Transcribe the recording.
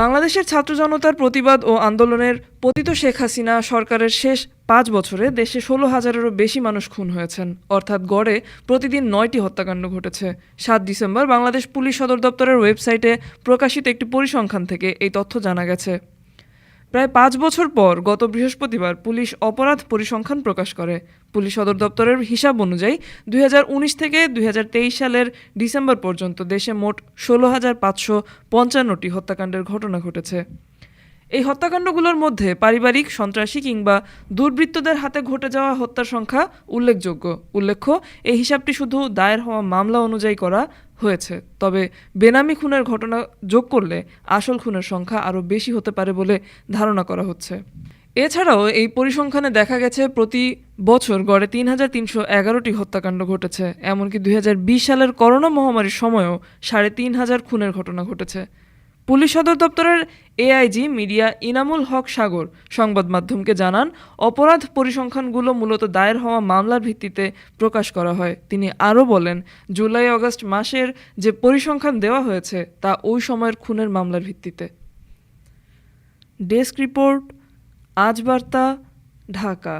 বাংলাদেশের ছাত্র জনতার প্রতিবাদ ও আন্দোলনের পতিত শেখ হাসিনা সরকারের শেষ পাঁচ বছরে দেশে ষোলো হাজারেরও বেশি মানুষ খুন হয়েছেন। অর্থাৎ গড়ে প্রতিদিন নয়টি হত্যাকাণ্ড ঘটেছে। সাত ডিসেম্বর বাংলাদেশ পুলিশ সদর দপ্তরের ওয়েবসাইটে প্রকাশিত একটি পরিসংখ্যান থেকে এই তথ্য জানা গেছে। প্রায় পাঁচ বছর পর গত বৃহস্পতিবার পুলিশ অপরাধ পরিসংখ্যান প্রকাশ করে। পুলিশ সদর দপ্তরের হিসাব অনুযায়ী দুই হাজার উনিশ থেকে দুই হাজার তেইশ সালের ডিসেম্বর পর্যন্ত দেশে মোট ষোলো হাজার পাঁচশো পঞ্চান্নটি হত্যাকাণ্ডের ঘটনা ঘটেছে। এই হত্যাকাণ্ডগুলোর মধ্যে পারিবারিক, সন্ত্রাসী কিংবা দুর্বৃত্তদের হাতে ঘটে যাওয়া হত্যার সংখ্যা উল্লেখযোগ্য। উল্লেখ্য, এই হিসাবটি শুধু দায়ের হওয়া মামলা অনুযায়ী করা হয়েছে। তবে বেনামি খুনের ঘটনা যোগ করলে আসল খুনের সংখ্যা আরও বেশি হতে পারে বলে ধারণা করা হচ্ছে। এছাড়াও এই পরিসংখ্যানে দেখা গেছে, প্রতি বছর গড়ে তিন হাজার তিনশো এগারোটি হত্যাকাণ্ড ঘটেছে। এমনকি দুই হাজার বিশ সালের করোনা মহামারীর সময়ও সাড়ে তিন হাজার খুনের ঘটনা ঘটেছে। পুলিশ সদর দপ্তরের এআইজি মিডিয়া ইনামুল হক সাগর সংবাদ মাধ্যমকে জানান, অপরাধ পরিসংখ্যানগুলো মূলত দায়ের হওয়া মামলার ভিত্তিতে প্রকাশ করা হয়। তিনি আরও বলেন, জুলাই আগস্ট মাসের যে পরিসংখ্যান দেওয়া হয়েছে, তা ওই সময়ের খুনের মামলার ভিত্তিতে। ডেস্ক রিপোর্ট, আজ বার্তা, ঢাকা।